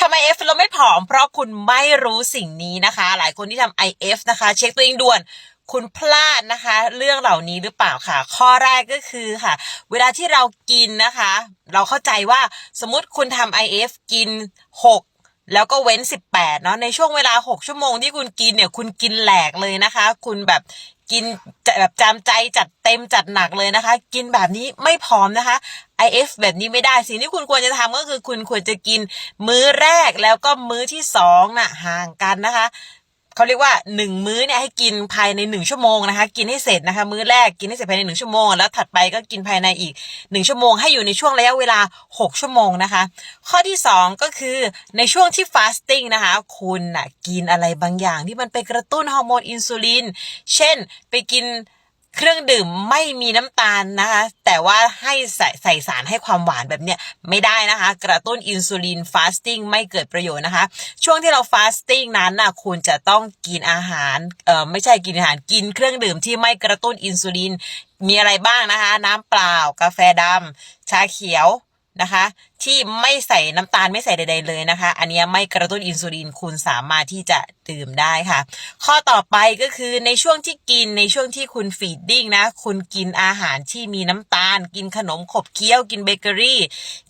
ทำ IF เราไม่ผอม เพราะคุณไม่รู้สิ่งนี้นะคะ หลายคนที่ทำ IF นะคะ เช็คตัวเองด่วนคุณพลาดนะคะ เรื่องเหล่านี้หรือเปล่าค่ะ ข้อแรกก็คือค่ะ เวลาที่เรากินนะคะ เราเข้าใจว่าสมมติคุณทำ IF กิน 6แล้วก็เว้น 18 เนาะในช่วงเวลา 6 ชั่วโมงที่คุณกินเนี่ย คุณกินแหลกเลยนะคะ คุณแบบ กินแบบจามใจจัดเต็มจัดหนักเลยนะคะ กินแบบนี้ไม่พร้อมนะคะ IF แบบนี้ไม่ได้สิ่งที่คุณควรจะทำก็คือคุณควรจะกินมื้อแรกแล้วก็มื้อที่สองน่ะห่างกันนะคะ เขาเรียกว่าหนึ่งมื้อเนี่ยให้กินภายในหนึ่งชั่วโมงนะคะ กินให้เสร็จนะคะ มื้อแรกกินให้เสร็จภายในหนึ่งชั่วโมง แล้วถัดไปก็กินภายในอีกหนึ่งชั่วโมง ให้อยู่ในช่วงระยะเวลาหกชั่วโมงนะคะ ข้อที่สองก็คือในช่วงที่ fasting นะคะ คุณน่ะกินอะไรบางอย่างที่มันไปกระตุ้นฮอร์โมนอินซูลิน เช่น ไปกิน เครื่องดื่มไม่มีน้ำตาลนะคะ แต่ว่าให้ใส่ใส่สารให้ความหวานแบบเนี้ยไม่ได้นะคะ กระตุ้นอินซูลินฟาสติ้งไม่เกิดประโยชน์นะคะ ช่วงที่เราฟาสติ้งนั้นน่ะคุณจะต้องกินอาหารเอ่อไม่ใช่กินอาหารกินเครื่องดื่มที่ไม่กระตุ้นอินซูลินมีอะไรบ้างนะคะ น้ำเปล่ากาแฟดำชาเขียว นะคะ ที่ไม่ใส่น้ำตาลไม่ใส่ใด ๆ เลยนะคะ อันนี้ไม่กระตุ้นอินซูลินคุณสามารถที่จะดื่มได้ค่ะ ข้อต่อไปก็คือในช่วงที่กินในช่วงที่คุณฟีดดิ้งนะ คุณกินอาหารที่มีน้ำตาล กินขนมขบเคี้ยว กินเบเกอรี่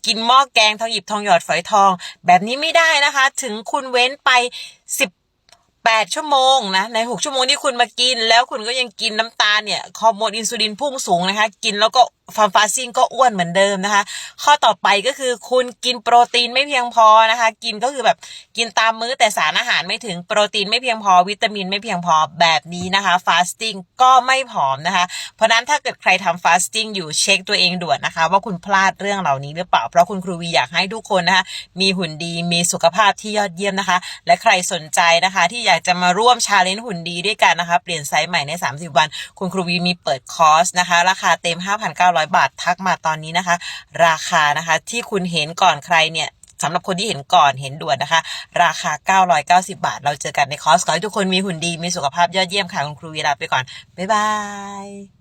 กินหม้อแกงทองหยิบทองหยอดฝอยทอง แบบนี้ไม่ได้นะคะ ถึงคุณเว้นไปสิบแปดชั่วโมงนะในหกชั่วโมงที่คุณมากิน แล้วคุณก็ยังกินน้ำตาลเนี่ยฮอร์โมนอินซูลินพุ่งสูงนะคะ กินแล้วก็ ฟาร์มฟาซิ่งก็อ้วนเหมือนเดิมนะคะ ข้อต่อไปก็คือคุณกินโปรตีนไม่เพียงพอนะคะ กินก็คือแบบกินตามมื้อแต่สารอาหารไม่ถึงโปรตีนไม่เพียงพอวิตามินไม่เพียงพอแบบนี้นะคะฟาสติ้งก็ไม่ผอมนะคะ เพราะฉะนั้นถ้าเกิดใครทำฟาสติ้งอยู่เช็คตัวเองด่วนนะคะ ว่าคุณพลาดเรื่องเหล่านี้หรือเปล่า เพราะคุณครูวีอยากให้ทุกคนนะคะ มีหุ่นดีมีสุขภาพที่ยอดเยี่ยมนะคะ และใครสนใจนะคะ ที่อยากจะมาร่วมชาเลนจ์หุ่นดีด้วยกันนะคะ เปลี่ยนไซส์ใหม่ใน 30 วัน คุณครูวีมีเปิดคอร์สนะคะ ราคาเต็ม 5,900บาททักมาตอนนี้นะคะ ราคานะคะที่คุณเห็นก่อนใครเนี่ยสำหรับคนที่เห็นก่อนเห็นด่วนนะคะ ราคา 990 บาท เราเจอกันในคอร์สขอให้ทุกคนมีหุ่นดีมีสุขภาพยอดเยี่ยมค่ะ คุณครูวีลาไปก่อน บ๊ายบาย